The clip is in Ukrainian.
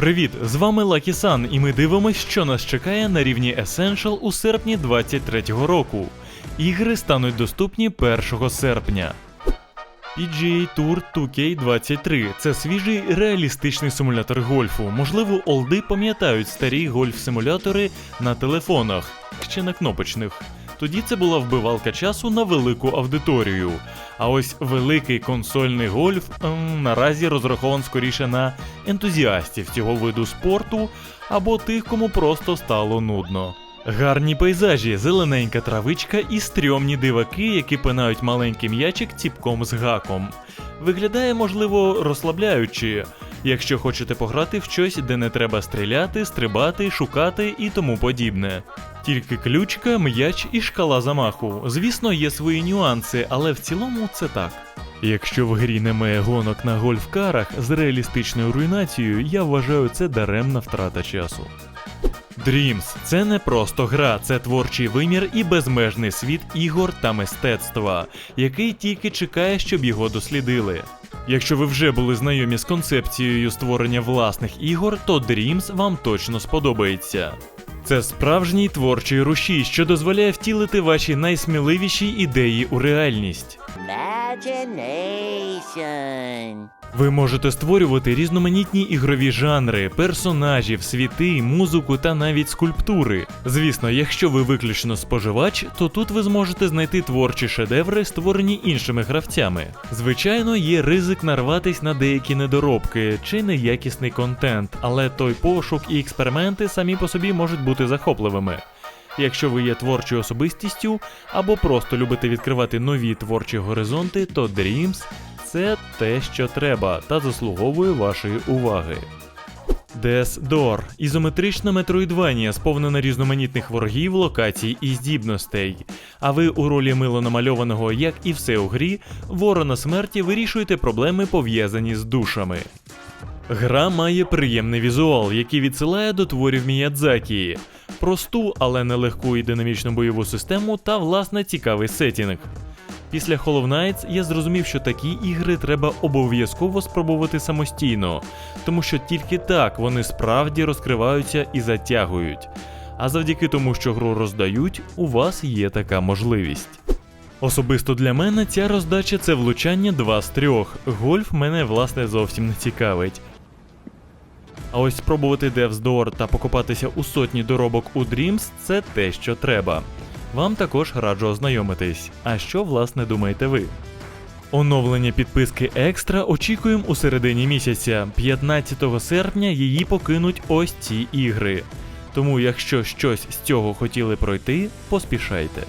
Привіт! З вами Lucky Sun, і ми дивимось, що нас чекає на рівні Essential у серпні 23-го року. Ігри стануть доступні 1 серпня. PGA Tour 2K23 це свіжий реалістичний симулятор гольфу. Можливо, олди пам'ятають старі гольф-симулятори на телефонах, ще на кнопочних. Тоді це була вбивалка часу на велику аудиторію. А ось великий консольний гольф ем, наразі розрахований скоріше на ентузіастів цього виду спорту або тих, кому просто стало нудно. Гарні пейзажі, зелененька травичка і стрьомні диваки, які пинають маленький м'ячик ціпком з гаком. Виглядає, можливо, розслабляючи, якщо хочете пограти в щось, де не треба стріляти, стрибати, шукати і тому подібне. Тільки ключка, м'яч і шкала замаху. Звісно, є свої нюанси, але в цілому це так. Якщо в грі немає гонок на гольфкарах з реалістичною руйнацією, я вважаю це даремна втрата часу. Dreams – це не просто гра, це творчий вимір і безмежний світ ігор та мистецтва, який тільки чекає, щоб його дослідили. Якщо ви вже були знайомі з концепцією створення власних ігор, то Dreams вам точно сподобається. Це справжній творчий рушій, що дозволяє втілити ваші найсміливіші ідеї у реальність. Imagination. Ви можете створювати різноманітні ігрові жанри, персонажів, світи, музику та навіть скульптури. Звісно, якщо ви виключно споживач, то тут ви зможете знайти творчі шедеври, створені іншими гравцями. Звичайно, є ризик нарватись на деякі недоробки чи неякісний контент, але той пошук і експерименти самі по собі можуть бути захопливими. Якщо ви є творчою особистістю або просто любите відкривати нові творчі горизонти, то Dreams це те, що треба, та заслуговує вашої уваги. Door – ізометрична метроїдванія, сповнена різноманітних ворогів, локацій і здібностей. А ви у ролі мило намальованого, як і все у грі, ворона смерті вирішуєте проблеми, пов'язані з душами. Гра має приємний візуал, який відсилає до творів Міядзакі, просту, але нелегку і динамічну бойову систему та власне цікавий сетінг. Після Hollow Knights я зрозумів, що такі ігри треба обов'язково спробувати самостійно, тому що тільки так вони справді розкриваються і затягують. А завдяки тому, що гру роздають, у вас є така можливість. Особисто для мене ця роздача це влучання 2 з 3. Гольф мене власне зовсім не цікавить. А ось спробувати Devs Door та покопатися у сотні доробок у Dreams це те, що треба. Вам також раджу ознайомитись. А що власне думаєте ви? Оновлення підписки Екстра очікуємо у середині місяця. 15 серпня її покинуть ось ці ігри. Тому, якщо щось з цього хотіли пройти, поспішайте.